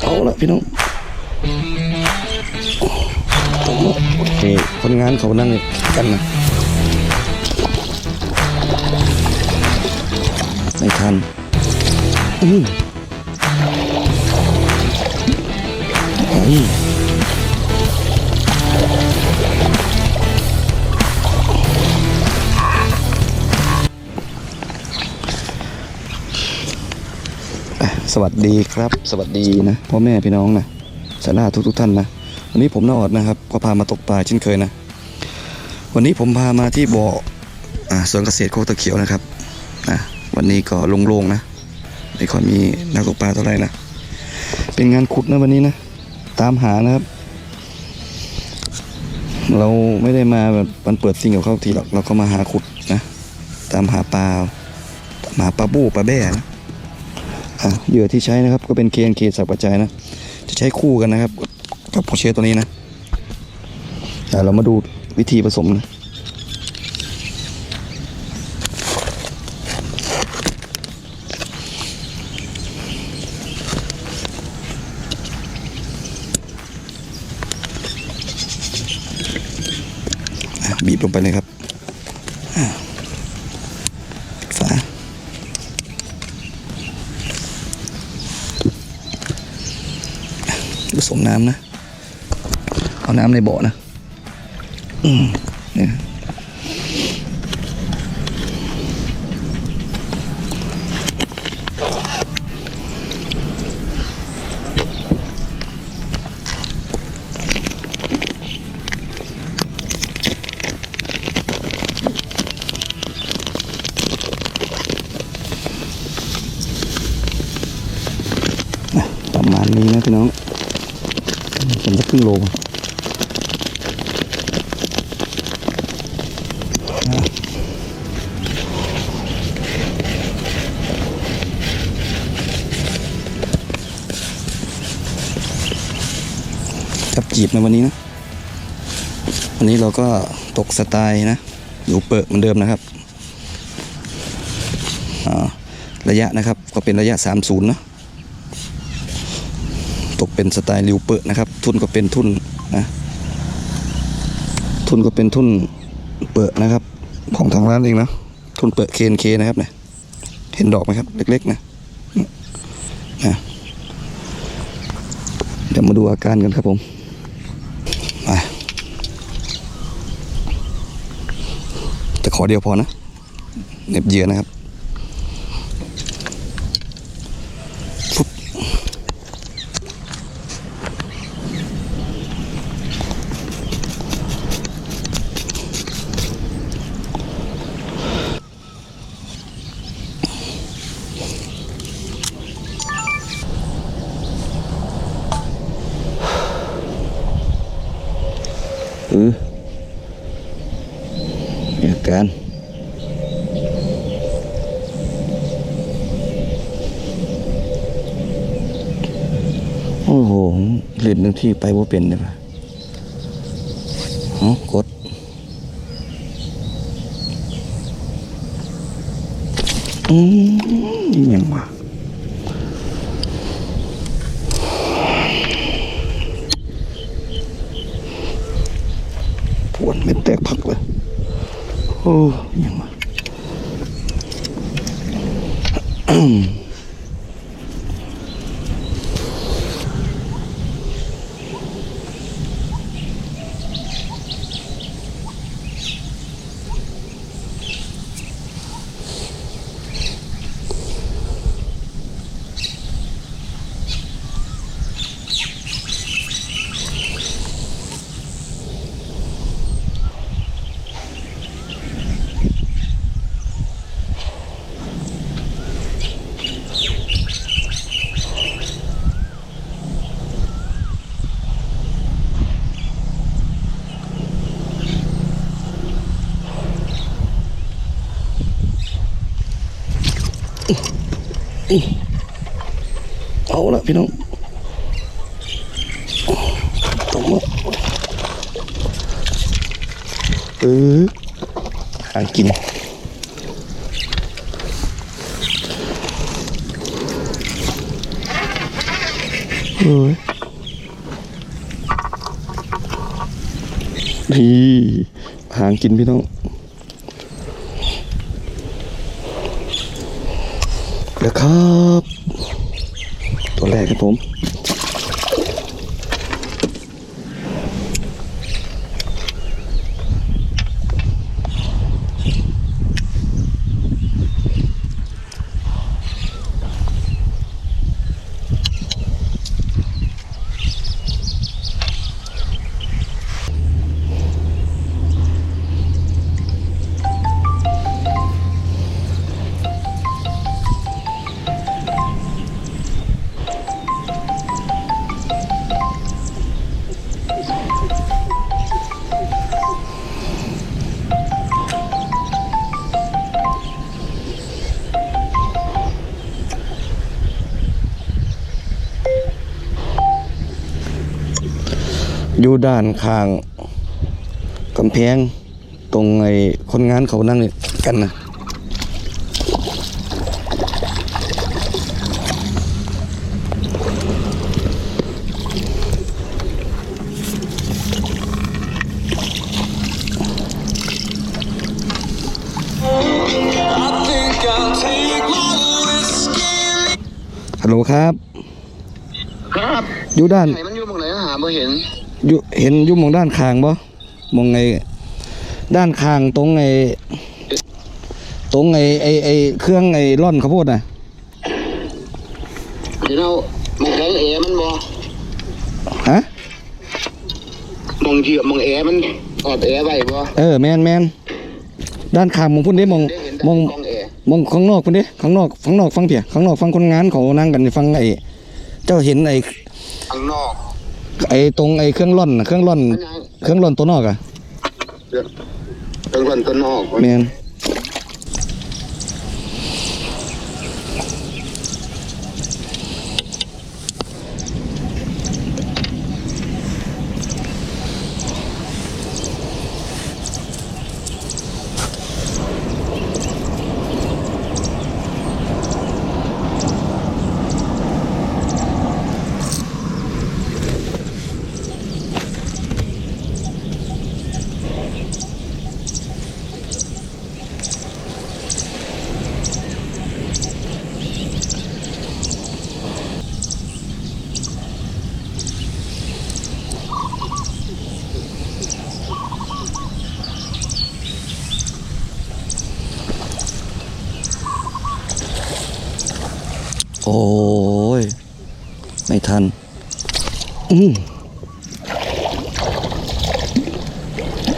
เอาละพี่น้องตรงโอเคคนงานเขานั่งกันนะไม่ทันอืมอืม สวัสดีครับ สวัสดีนะพ่อแม่พี่น้องนะสาราทุกทุกท่านนะวันนี้ผมนอดนะครับ ก็พามาตกปลาเช่นเคยนะ วันนี้ผมพามาที่บ่ออสวนเกษตรโคกตะเขียวนะครับนะวันนี้ก็โล่งๆนะไม่ค่อยมีนักตกปลาเท่าไหร่นะเป็นงานขุดนะวันนี้นะ ตามหานะครับ เราไม่ได้มาแบบมันเปิดซิงกับเขาทีหรอกเราก็มาหาขุดนะ ตามหาปลาตามหาปลาบู้ปลาแบ่นะอะ เหยื่อที่ใช้นะครับก็เป็นเคนเคสับปัจจัยนะ จะใช้คู่กันนะครับ กับโพเชตัวนี้นะเดี๋ยวเรามาดูวิธีผสมนะอะบีบลงไปเลยครับอะฝาอะ ผสมน้ำนะ เอาน้ำในบ่อนะ อืมเนี่ยอะประมาณนี้นะพี่น้อง เป็นสักครึ่งโลกับจีบในวันนี้นะ วันนี้เราก็ตกสไตล์นะ อยู่เปิดเหมือนเดิมนะครับอ่าระยะนะครับก็เป็นระยะ 30นะ ตกเป็นสไตล์ริวเปิดนะครับ ทุนก็เป็นทุนนะทุนก็เป็นทุนเปิดนะครับ ของทางร้านเองนะทุนเปิดเคนเคนะครับเนี่ยเห็นดอกไหมครับ เล็กๆนะนะเดี๋ยวมาดูอาการกันครับผมไปแต่ขอเดียวพอนะเหน็บเหยื่อนะครับฟุ๊บ โอ้โหเล่นหนึ่งที่ไปว่าเป็นเลยปะอ๋อกดอืมยังวะปวดไม่แตกพักเลย โอ้ยังวะ เอาละพี่น้องตรงละเออหากินเอ้ยนี่หางกินพี่น้อง เดี๋ยวครับ ตัวแรกครับผม อยู่ด้านข้างกำแพงตรงไอ้คนงานเขานั่งนี่กันนะฮัลโหลครับ ครับ อยู่ด้าน ไหนมันอยู่ตรงไหนหาไม่เห็น อยู่เห็นอยู่หมองด้านข้างบ่หมองไอ้ด้านข้างตรงไอ้ตรงไอ้ไอ้ไอ้เครื่องไอ้ร่อนข้าวโพดน่ะเดี๋ยวเรามองแข็งเอมันบ่ฮะมองเทียบมองเอมันออดเอไว้บ่เออแมนแมนด้านข้างมองพุ่นเด้มองได้เห็นแต่มองกล้องเอมองข้างนอกพุ่นเด้ข้างนอกข้างนอกฟังเพียข้างนอกฟังคนงานเขานั่งกันฟังไอ้เจ้าเห็นไอ้ข้างนอก ไอ้ตรงไอ้เครื่องร่อนน่ะเครื่องร่อนมันยังเครื่องร่อนตัวนอกอะเป็นคนตัวนอก แมนโอ้ยไม่ทัน อืม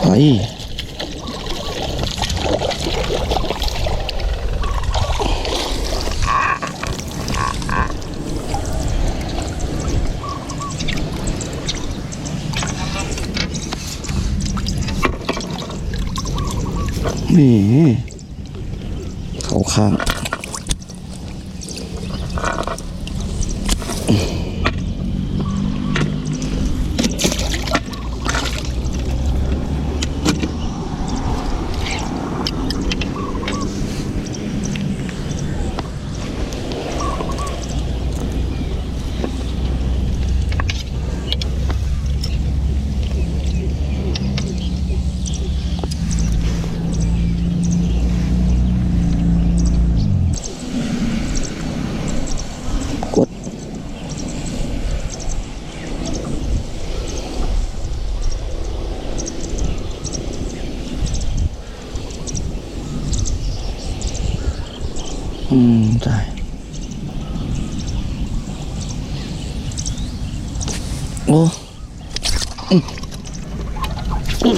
ไใช่โอ้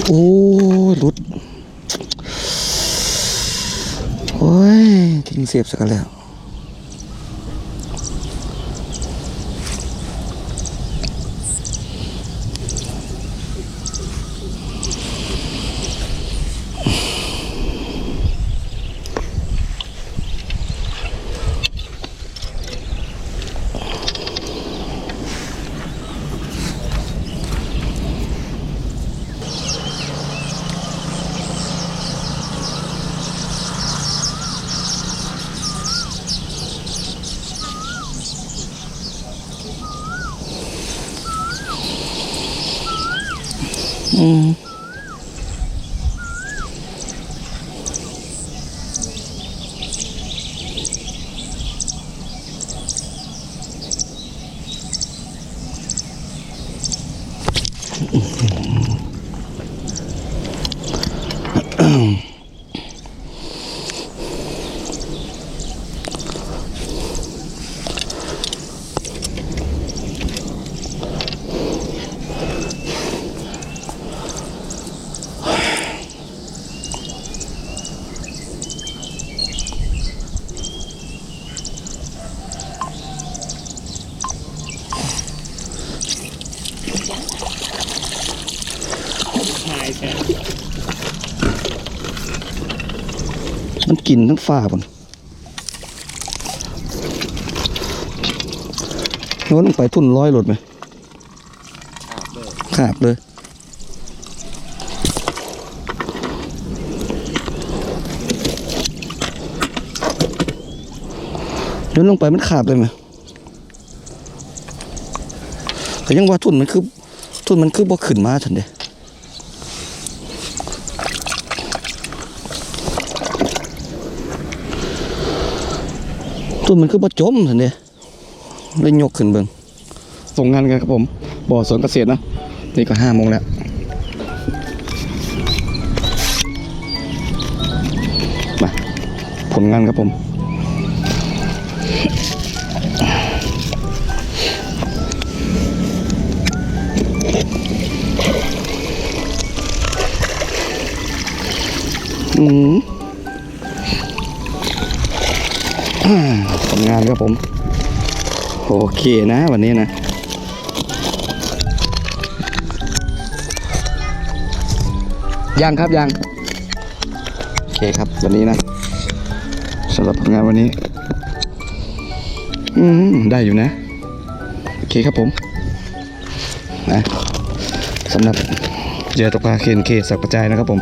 โอ้หลุด โอ้ยทิ้งเสียบสักแล้ว 嗯。 มันกินทั้งฝ้าบนโน้นลงไปทุ่นร้อยหลดไหมขาบเลยโยนลงไปมันขาดเลยไหมแต่ยังว่าทุ่นมันคือ ทุ่นมันคือบ่ขึ้นมาทันเดะทุนมันคือบ่จมทันเดะเลยยกขึ้นเบิงส่งงานกันครับผม บ่อสวนเกษตรนะนี่ก็ห้าโมงแล้วมาผลงานครับผมอืมานครับผม โอเคนะวันนี้นะยังครับยังโอเคครับวันนี้นะสำหรับผลงานวันนี้ อืมได้อยู่นะ โอเคครับผมนะสำหรับเหยื่อตกปลาเคนเคสักกระจายนะครับผม